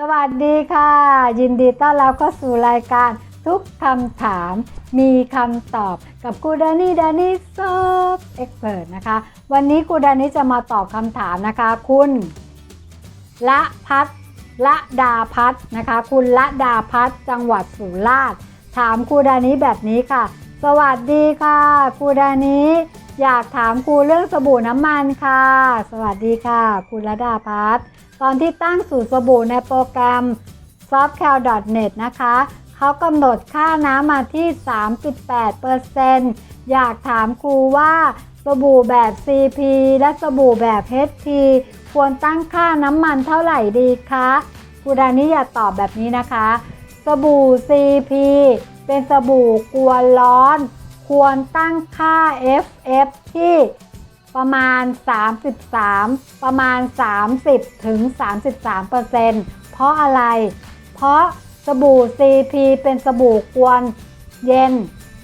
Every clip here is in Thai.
สวัสดีค่ะ ยินดีต้อนรับเข้าสู่รายการทุกคำถามมีคำตอบกับครูดานี่ดานี่ซอฟเอ็กเพิร์นะคะ วันนี้ครูดานี่จะมาตอบคำถามนะคะ คุณละพัฒละดาพัฒนะคะ คุณละดาพัฒจังหวัดสุราษฎร์ถามครูดานี้แบบนี้ค่ะ สวัสดีค่ะครูดานี้ อยากถามครูเรื่องสบู่น้ำมันค่ะ สวัสดีค่ะ คุณละดาพัฒตอนที่ตั้งสูตรสบู่ในโปรแกรม softcal.net นะคะ เขากำหนดค่าน้ำมาที่ 38%อยากถามครูว่าสบู่แบบ CP และสบู่แบบ HP ควรตั้งค่าน้ำมันเท่าไหร่ดีคะครูดานิอยากตอบแบบนี้นะคะ สบู่ CP เป็นสบู่กวนร้อน ควรตั้งค่า FF ที่ประมาณ 33 ประมาณ 30 ถึง 33เปอร์เซ็นต์เพราะอะไร เพราะสบู่ CP เป็นสบู่กวนเย็น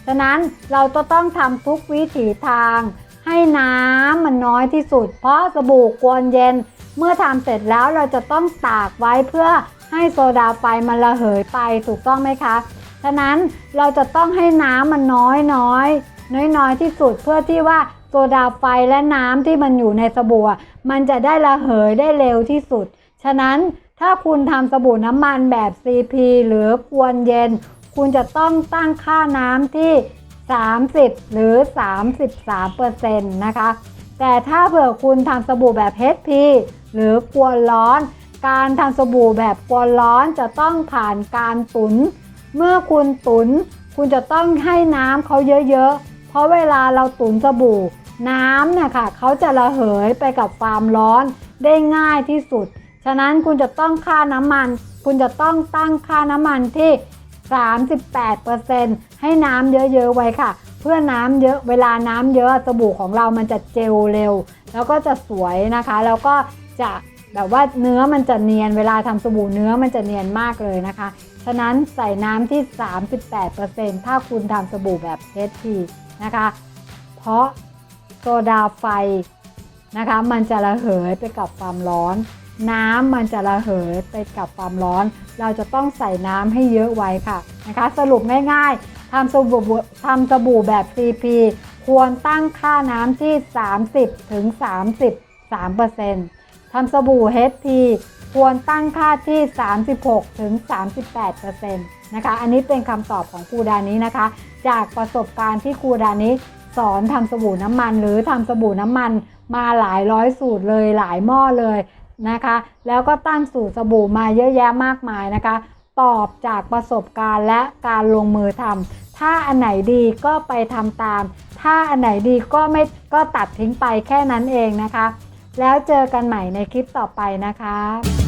ฉะนั้นเราจะต้องทำทุกวิถีทาง ให้น้ำมันน้อยที่สุด เพราะสบู่กวนเย็น เมื่อทำเสร็จแล้วเราจะต้องตากไว้เพื่อให้โซดาไฟมันระเหยไปถูกต้องไหมคะ ฉะนั้นเราจะต้องให้น้ำมันน้อยน้อยน้อยน้อยที่สุดเพื่อที่ว่าโซดาไฟและน้ำที่มันอยู่ในสบู่มันจะได้ระเหยได้เร็วที่สุด ฉะนั้นถ้าคุณทำสบู่น้ำมันแบบ CP หรือกวนเย็น คุณจะต้องตั้งค่าน้ำที่ 30 หรือ 33%นะคะ แต่ถ้าเผื่อคุณทำสบู่แบบ HP หรือกวนร้อน การทำสบู่แบบกวนร้อนจะต้องผ่านการตุน เมื่อคุณตุนคุณจะต้องให้น้ำเขาเยอะๆ เพราะเวลาเราตุนสบู่ น้ำเนี่ยค่ะเขาจะระเหยไปกับความร้อนได้ง่ายที่สุด ฉะนั้นคุณจะต้องค่าน้ำมัน คุณจะต้องตั้งค่าน้ำมันที่ 38%ให้น้ำเยอะๆไว้ค่ะ เพื่อน้ำเยอะเวลาน้ำเยอะสบู่ของเรามันจะเจลเร็ว แล้วก็จะสวยนะคะ แล้วก็จะแบบว่าเนื้อมันจะเนียนเวลาทำสบู่เนื้อมันจะเนียนมากเลยนะคะ ฉะนั้นใส่น้ำที่ 38%ถ้าคุณทำสบู่แบบ HP นะคะ เพราะโซดาไฟนะคะ มันจะระเหยไปกับความร้อน น้ำมันจะระเหยไปกับความร้อน เราจะต้องใส่น้ำให้เยอะไว้ค่ะนะคะ สรุปง่ายๆทำสบู่ทำสบู่แบบ CP ควรตั้งค่าน้ำที่ 30ถึง33%ทำสบู่ HP ควรตั้งค่าที่ 36ถึง38%นะคะ อันนี้เป็นคำตอบของครูดานี้นะคะ จากประสบการณ์ที่ครูดานี้สอนทำสบู่น้ำมันหรือทำสบู่น้ำมันมาหลายร้อยสูตรเลยหลายหม้อเลยนะคะ แล้วก็ตั้งสูตรสบู่มาเยอะแยะมากมายนะคะ ตอบจากประสบการณ์และการลงมือทำถ้าอันไหนดีก็ไปทำตาม ถ้าอันไหนดีก็ไม่ก็ตัดทิ้งไปแค่นั้นเองนะคะ แล้วเจอกันใหม่ในคลิปต่อไปนะคะ